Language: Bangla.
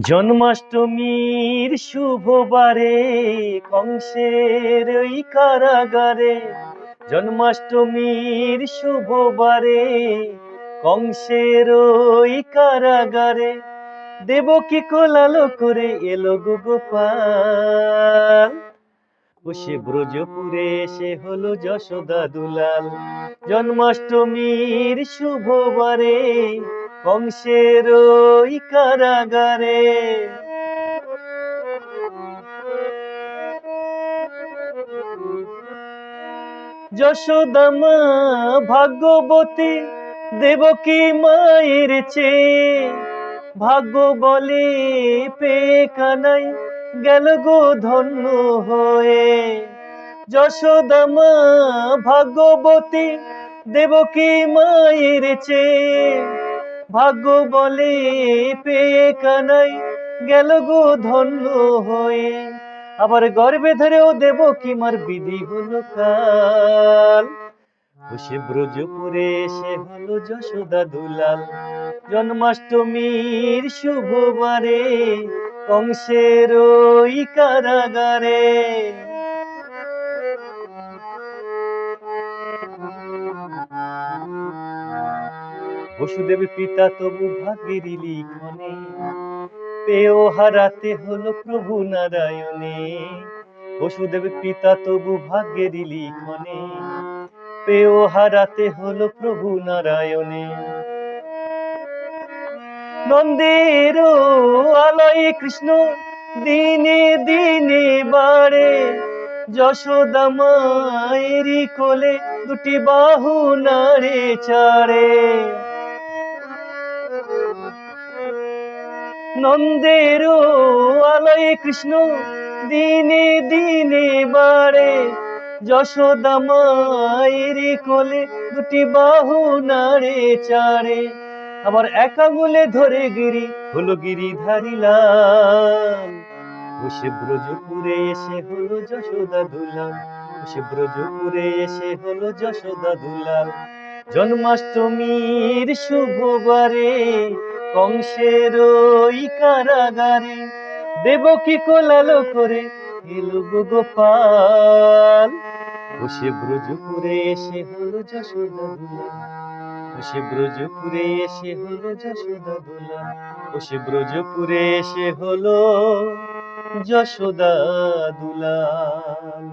জন্মাষ্টমীর শুভবারে, কংসের ওই কারাগারে। জন্মাষ্টমীর শুভবারে, কংসের ওই কারাগারে। দেবকী কোলালো করে এলো গো গোপাল। বসে ব্রজপুরে এসে হলো যশোদা দুলাল। জন্মাষ্টমীর শুভবারে কংসের ওই কারাগারে। যশোদামা ভাগ্যবতী দেবকী মায়ের চেয়ে ভাগ্য বলে পে কানাই গেল গো ধন্য হয়ে। যশোদামা ভাগ্যবতী দেবকী মায়ের চেয়ে ভাগ্য বলে পেয়ে কানাই গেল গো ধন্য হয়ে। আবার গর্বে ধরেও দেব কি মার বিধি হলো কাল। বসে ব্রজপুরে এসে হলো যশোদা দুলাল। জন্মাষ্টমীর শুভবারে কংসের ওই কারাগারে। বসুদেব পিতা তবু ভাগ্যের লিখনে। পেও হারাতে হলো প্রভু নারায়ণে। বসুদেব পিতা তবু ভাগ্যের লিখনে। পেও হারাতে হলো প্রভু নারায়ণে। নন্দের আলয় কৃষ্ণ দিনে দিনে বাড়ে। যশোদা কোলে দুটি বাহু নাড়ে চাড়ে। নন্দের আলয়ে কৃষ্ণ দিনে দিনে বাড়ে। যশোদা মায়েরই কোলে দুটি বাহু নাড়ে চাড়ে। আবার এক ধরে গিরি, হলো গিরিধারী লাল বসে ব্রজপুরে এসে হলো যশোদা দুলাল। বসে ব্রজপুরে এসে হলো যশোদা দুলাল। জন্মাষ্টমীর শুভবারে কংসের ওই কারাগারে দেবকী কোলালো করে এলো গোপাল। বসে ব্রজপুরে এসে হলো যশোদা দুলাল বসে ব্রজপুরে এসে হলো যশোদা দুলাল বসে ব্রজপুরে এসে হলো যশোদা দুলাল